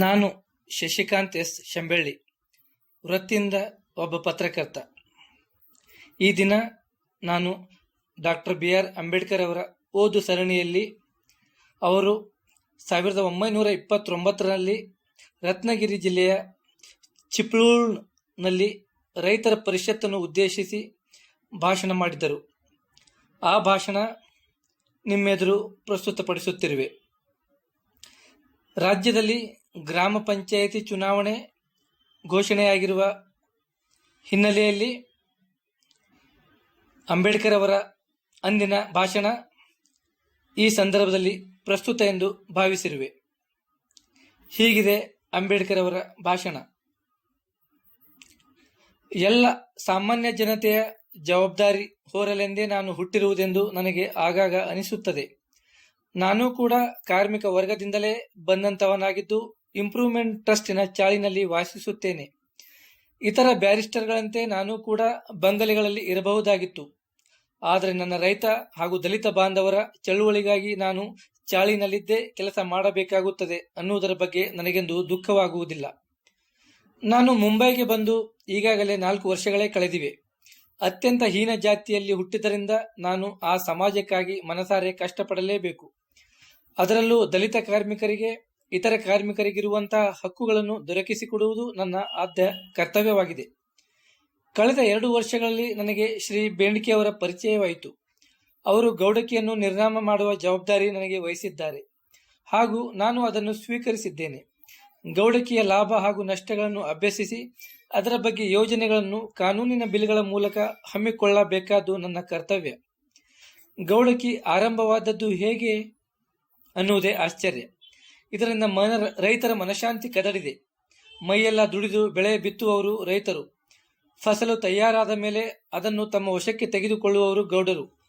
ನಾನು ಶಶಿಕಾಂತ್ ಎಸ್ ಶಂಬೆಳ್ಳಿ, ವೃತ್ತಿಯಿಂದ ಒಬ್ಬ ಪತ್ರಕರ್ತ. ಈ ದಿನ ನಾನು ಡಾಕ್ಟರ್ ಬಿ ಆರ್ ಅಂಬೇಡ್ಕರ್ ಅವರ ಓದು ಸರಣಿಯಲ್ಲಿ ಅವರು ಸಾವಿರದ ಒಂಬೈನೂರ ಇಪ್ಪತ್ತೊಂಬತ್ತರಲ್ಲಿ ರತ್ನಗಿರಿ ಜಿಲ್ಲೆಯ ಚಿಪ್ಳೂರ್ನಲ್ಲಿ ರೈತರ ಪರಿಷತ್ತನ್ನು ಉದ್ದೇಶಿಸಿ ಭಾಷಣ ಮಾಡಿದ್ದರು ಆ ಭಾಷಣ ನಿಮ್ಮೆದುರು ಪ್ರಸ್ತುತಪಡಿಸುತ್ತಿರುವೆ. ರಾಜ್ಯದಲ್ಲಿ ಗ್ರಾಮ ಪಂಚಾಯಿತಿ ಚುನಾವಣೆ ಘೋಷಣೆಯಾಗಿರುವ ಹಿನ್ನೆಲೆಯಲ್ಲಿ ಅಂಬೇಡ್ಕರ್ ಅವರ ಅಂದಿನ ಭಾಷಣ ಈ ಸಂದರ್ಭದಲ್ಲಿ ಪ್ರಸ್ತುತ ಎಂದು ಭಾವಿಸಿರುವೆ. ಹೀಗಿದೆ ಅಂಬೇಡ್ಕರ್ ಅವರ ಭಾಷಣ. ಎಲ್ಲ ಸಾಮಾನ್ಯ ಜನತೆಯ ಜವಾಬ್ದಾರಿ ಹೋರಲೆಂದೇ ನಾನು ಹುಟ್ಟಿರುವುದೆಂದು ನನಗೆ ಆಗಾಗ ಅನಿಸುತ್ತದೆ. ನಾನು ಕೂಡ ಕಾರ್ಮಿಕ ವರ್ಗದಿಂದಲೇ ಬಂದಂತವನಾಗಿದ್ದು ಇಂಪ್ರೂವ್ಮೆಂಟ್ ಟ್ರಸ್ಟಿನ ಚಾಳಿನಲ್ಲಿ ವಾಸಿಸುತ್ತೇನೆ. ಇತರ ಬ್ಯಾರಿಸ್ಟರ್ಗಳಂತೆ ನಾನು ಕೂಡ ಬಂಗಲೆಗಳಲ್ಲಿ ಇರಬಹುದಾಗಿತ್ತು. ಆದರೆ ನನ್ನ ರೈತ ಹಾಗೂ ದಲಿತ ಬಾಂಧವರ ಚಳುವಳಿಗಾಗಿ ನಾನು ಚಾಳಿನಲ್ಲಿದ್ದೇ ಕೆಲಸ ಮಾಡಬೇಕಾಗುತ್ತದೆ ಅನ್ನುವುದರ ಬಗ್ಗೆ ನನಗೆಂದು ದುಃಖವಾಗುವುದಿಲ್ಲ. ನಾನು ಮುಂಬೈಗೆ ಬಂದು ಈಗಾಗಲೇ ನಾಲ್ಕು ವರ್ಷಗಳೇ ಕಳೆದಿವೆ. ಅತ್ಯಂತ ಹೀನ ಜಾತಿಯಲ್ಲಿ ಹುಟ್ಟಿದ್ದರಿಂದ ನಾನು ಆ ಸಮಾಜಕ್ಕಾಗಿ ಮನಸಾರೆ ಕಷ್ಟಪಡಲೇಬೇಕು. ಅದರಲ್ಲೂ ದಲಿತ ಕಾರ್ಮಿಕರಿಗೆ ಇತರ ಕಾರ್ಮಿಕರಿಗಿರುವಂತಹ ಹಕ್ಕುಗಳನ್ನು ದೊರಕಿಸಿಕೊಡುವುದು ನನ್ನ ಆದ್ಯ ಕರ್ತವ್ಯವಾಗಿದೆ. ಕಳೆದ ಎರಡು ವರ್ಷಗಳಲ್ಲಿ ನನಗೆ ಶ್ರೀ ಬೇಂಡ್ಕೆಯವರ ಪರಿಚಯವಾಯಿತು. ಅವರು ಗೌಡಕಿಯನ್ನು ನಿರ್ನಾಮ ಮಾಡುವ ಜವಾಬ್ದಾರಿ ನನಗೆ ವಹಿಸಿದ್ದಾರೆ. ಹಾಗೂ ನಾನು ಅದನ್ನು ಸ್ವೀಕರಿಸಿದ್ದೇನೆ. ಗೌಡಕಿಯ ಲಾಭ ಹಾಗೂ ನಷ್ಟಗಳನ್ನು ಅಭ್ಯಸಿಸಿ, ಅದರ ಬಗ್ಗೆ ಯೋಜನೆಗಳನ್ನು ಕಾನೂನಿನ ಬಿಲ್ಗಳ ಮೂಲಕ ಹಮ್ಮಿಕೊಳ್ಳಬೇಕಾದ್ದು ನನ್ನ ಕರ್ತವ್ಯ. ಗೌಡಕಿ ಆರಂಭವಾದದ್ದು ಹೇಗೆ ಅನ್ನುವುದೇ ಆಶ್ಚರ್ಯ. ಇದರಿಂದ ಮನ ರೈತರ ಮನಶಾಂತಿ ಕದಡಿದೆ ಮೈಯೆಲ್ಲ ದುಡಿದು ಬೆಳೆ ಬಿತ್ತುವವರು ರೈತರು. ಫಸಲು ತಯಾರಾದ ಮೇಲೆ ಅದನ್ನು ತಮ್ಮ ವಶಕ್ಕೆ ತೆಗೆದುಕೊಳ್ಳುವವರು ಗೌಡರು.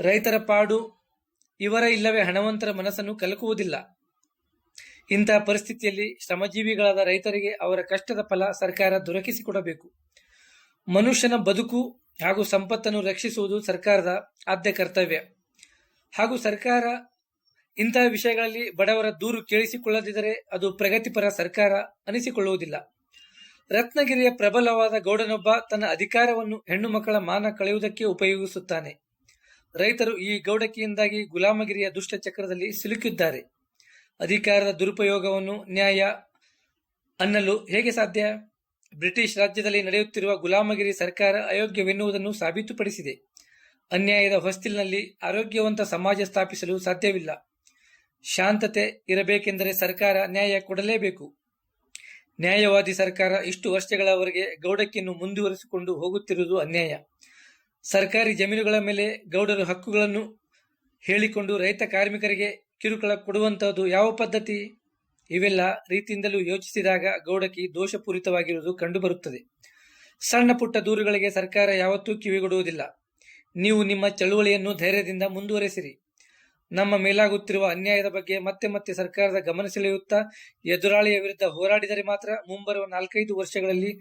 ರೈತರ ಪಾಡು ಇವರ ಇಲ್ಲವೇ ಹಣವಂತರ ಮನಸ್ಸನ್ನು ಕಲಕುವುದಿಲ್ಲ. ಇಂತಹ ಪರಿಸ್ಥಿತಿಯಲ್ಲಿ ಶ್ರಮಜೀವಿಗಳಾದ ರೈತರಿಗೆ ಅವರ ಕಷ್ಟದ ಫಲ ಸರ್ಕಾರ ದೊರಕಿಸಿಕೊಡಬೇಕು. ಮನುಷ್ಯನ ಬದುಕು ಹಾಗೂ ಸಂಪತ್ತನ್ನು ರಕ್ಷಿಸುವುದು ಸರ್ಕಾರದ ಆದ್ಯ ಕರ್ತವ್ಯ. ಹಾಗೂ ಸರ್ಕಾರ ಇಂತಹ ವಿಷಯಗಳಲ್ಲಿ ಬಡವರ ದೂರು ಕೇಳಿಸಿಕೊಳ್ಳದಿದ್ದರೆ ಅದು ಪ್ರಗತಿಪರ ಸರ್ಕಾರ ಅನಿಸಿಕೊಳ್ಳುವುದಿಲ್ಲ. ರತ್ನಗಿರಿಯ ಪ್ರಬಲವಾದ ಗೌಡನೊಬ್ಬ ತನ್ನ ಅಧಿಕಾರವನ್ನು ಹೆಣ್ಣು ಮಕ್ಕಳ ಮಾನ ಕಳೆಯುವುದಕ್ಕೆ ಉಪಯೋಗಿಸುತ್ತಾನೆ. ರೈತರು ಈ ಗೌಡಕಿಯಿಂದಾಗಿ ಗುಲಾಮಗಿರಿಯ ದುಷ್ಟ ಚಕ್ರದಲ್ಲಿ ಸಿಲುಕಿದ್ದಾರೆ. ಅಧಿಕಾರದ ದುರುಪಯೋಗವನ್ನು ನ್ಯಾಯ ಅನ್ನಲು ಹೇಗೆ ಸಾಧ್ಯ? ಬ್ರಿಟಿಷ್ ರಾಜ್ಯದಲ್ಲಿ ನಡೆಯುತ್ತಿರುವ ಗುಲಾಮಗಿರಿ ಸರ್ಕಾರ ಅಯೋಗ್ಯವೆನ್ನುವುದನ್ನು ಸಾಬೀತುಪಡಿಸಿದೆ. ಅನ್ಯಾಯದ ಹೊಸ್ತಿಲಿನಲ್ಲಿ ಆರೋಗ್ಯವಂತ ಸಮಾಜ ಸ್ಥಾಪಿಸಲು ಸಾಧ್ಯವಿಲ್ಲ. ಶಾಂತತೆ ಇರಬೇಕೆಂದರೆ ಸರ್ಕಾರ ನ್ಯಾಯ ಕೊಡಲೇಬೇಕು. ನ್ಯಾಯವಾದಿ ಸರ್ಕಾರ ಇಷ್ಟು ವರ್ಷಗಳವರೆಗೆ ಗೌಡಕ್ಕಿಯನ್ನು ಮುಂದುವರಿಸಿಕೊಂಡು ಹೋಗುತ್ತಿರುವುದು ಅನ್ಯಾಯ. ಸರ್ಕಾರಿ ಜಮೀನುಗಳ ಮೇಲೆ ಗೌಡರು ಹಕ್ಕುಗಳನ್ನು ಹೇಳಿಕೊಂಡು ರೈತ ಕಾರ್ಮಿಕರಿಗೆ ಕಿರುಕುಳ ಕೊಡುವಂತಹದ್ದು ಯಾವ ಪದ್ಧತಿ? ಇವೆಲ್ಲ ರೀತಿಯಿಂದಲೂ ಯೋಚಿಸಿದಾಗ ಗೌಡಕಿ ದೋಷಪೂರಿತವಾಗಿರುವುದು ಕಂಡುಬರುತ್ತದೆ. ಸಣ್ಣ ಪುಟ್ಟ ದೂರುಗಳಿಗೆ ಸರ್ಕಾರ ಯಾವತ್ತೂ ಕಿವಿಗೊಡುವುದಿಲ್ಲ. ನೀವು ನಿಮ್ಮ ಚಳುವಳಿಯನ್ನು ಧೈರ್ಯದಿಂದ ಮುಂದುವರೆಸಿರಿ. ನಮ್ಮ ಮೇಲಾಗುತ್ತಿರುವ ಅನ್ಯಾಯದ ಬಗ್ಗೆ ಮತ್ತೆ ಮತ್ತೆ ಸರ್ಕಾರದ ಗಮನ ಸೆಳೆಯುತ್ತಾ ಎದುರಾಳಿಯ ವಿರುದ್ಧ ಹೋರಾಡಿದರೆ ಮಾತ್ರ ಮುಂಬರುವ ನಾಲ್ಕೈದು ವರ್ಷಗಳಲ್ಲಿ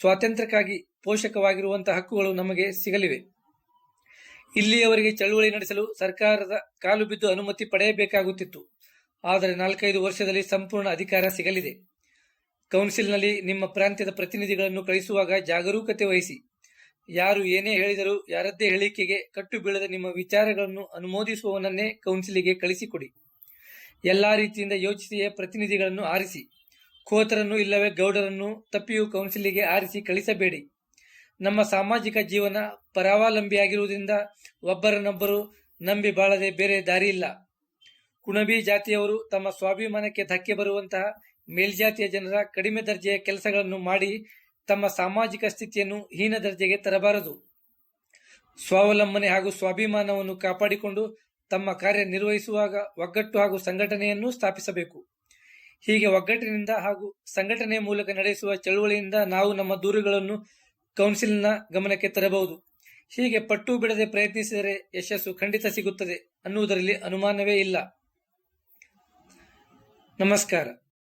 ಸ್ವಾತಂತ್ರ್ಯಕ್ಕಾಗಿ ಪೋಷಕವಾಗಿರುವಂತಹ ಹಕ್ಕುಗಳು ನಮಗೆ ಸಿಗಲಿವೆ. ಇಲ್ಲಿಯವರೆಗೆ ಚಳುವಳಿ ನಡೆಸಲು ಸರ್ಕಾರದ ಕಾಲು ಬಿದ್ದು ಅನುಮತಿ ಪಡೆಯಬೇಕಾಗುತ್ತಿತ್ತು. ಆದರೆ ನಾಲ್ಕೈದು ವರ್ಷದಲ್ಲಿ ಸಂಪೂರ್ಣ ಅಧಿಕಾರ ಸಿಗಲಿದೆ. ಕೌನ್ಸಿಲ್ನಲ್ಲಿ ನಿಮ್ಮ ಪ್ರಾಂತ್ಯದ ಪ್ರತಿನಿಧಿಗಳನ್ನು ಕಳಿಸುವಾಗ ಜಾಗರೂಕತೆ ವಹಿಸಿ. ಯಾರು ಏನೇ ಹೇಳಿದರೂ ಯಾರದ್ದೇ ಹೇಳಿಕೆಗೆ ಕಟ್ಟು ಬೀಳದ ನಿಮ್ಮ ವಿಚಾರಗಳನ್ನು ಅನುಮೋದಿಸುವವನನ್ನೇ ಕೌನ್ಸಿಲಿಗೆ ಕಳಿಸಿಕೊಡಿ. ಎಲ್ಲ ರೀತಿಯಿಂದ ಯೋಚಿಸಿಯೇ ಪ್ರತಿನಿಧಿಗಳನ್ನು ಆರಿಸಿ. ಕೋತರನ್ನು ಇಲ್ಲವೇ ಗೌಡರನ್ನು ತಪ್ಪಿಯೂ ಕೌನ್ಸಿಲಿಗೆ ಆರಿಸಿ ಕಳಿಸಬೇಡಿ. ನಮ್ಮ ಸಾಮಾಜಿಕ ಜೀವನ ಪರಾವಲಂಬಿಯಾಗಿರುವುದರಿಂದ ಒಬ್ಬರನ್ನೊಬ್ಬರು ನಂಬಿ ಬಾಳದೆ ಬೇರೆ ದಾರಿ ಇಲ್ಲ ಕುಣಬಿ ಜಾತಿಯವರು ತಮ್ಮ ಸ್ವಾಭಿಮಾನಕ್ಕೆ ಧಕ್ಕೆ ಬರುವಂತಹ ಮೇಲ್ಜಾತಿಯ ಜನರ ಕಡಿಮೆ ದರ್ಜೆಯ ಕೆಲಸಗಳನ್ನು ಮಾಡಿ ತಮ್ಮ ಸಾಮಾಜಿಕ ಸ್ಥಿತಿಯನ್ನು ಹೀನ ದರ್ಜೆಗೆ ತರಬಾರದು. ಸ್ವಾವಲಂಬನೆ ಹಾಗೂ ಸ್ವಾಭಿಮಾನವನ್ನು ಕಾಪಾಡಿಕೊಂಡು ತಮ್ಮ ಕಾರ್ಯ ನಿರ್ವಹಿಸುವಾಗ ಒಗ್ಗಟ್ಟು ಹಾಗೂ ಸಂಘಟನೆಯನ್ನು ಸ್ಥಾಪಿಸಬೇಕು. ಹೀಗೆ ಒಗ್ಗಟ್ಟಿನಿಂದ ಹಾಗೂ ಸಂಘಟನೆ ಮೂಲಕ ನಡೆಸುವ ಚಳುವಳಿಯಿಂದ ನಾವು ನಮ್ಮ ದೂರುಗಳನ್ನು ಕೌನ್ಸಿಲ್ನ ಗಮನಕ್ಕೆ ತರಬಹುದು. ಹೀಗೆ ಪಟ್ಟು ಬಿಡದೆ ಪ್ರಯತ್ನಿಸಿದರೆ ಯಶಸ್ಸು ಖಂಡಿತ ಸಿಗುತ್ತದೆ ಅನ್ನುವುದರಲ್ಲಿ ಅನುಮಾನವೇ ಇಲ್ಲ. ನಮಸ್ಕಾರ.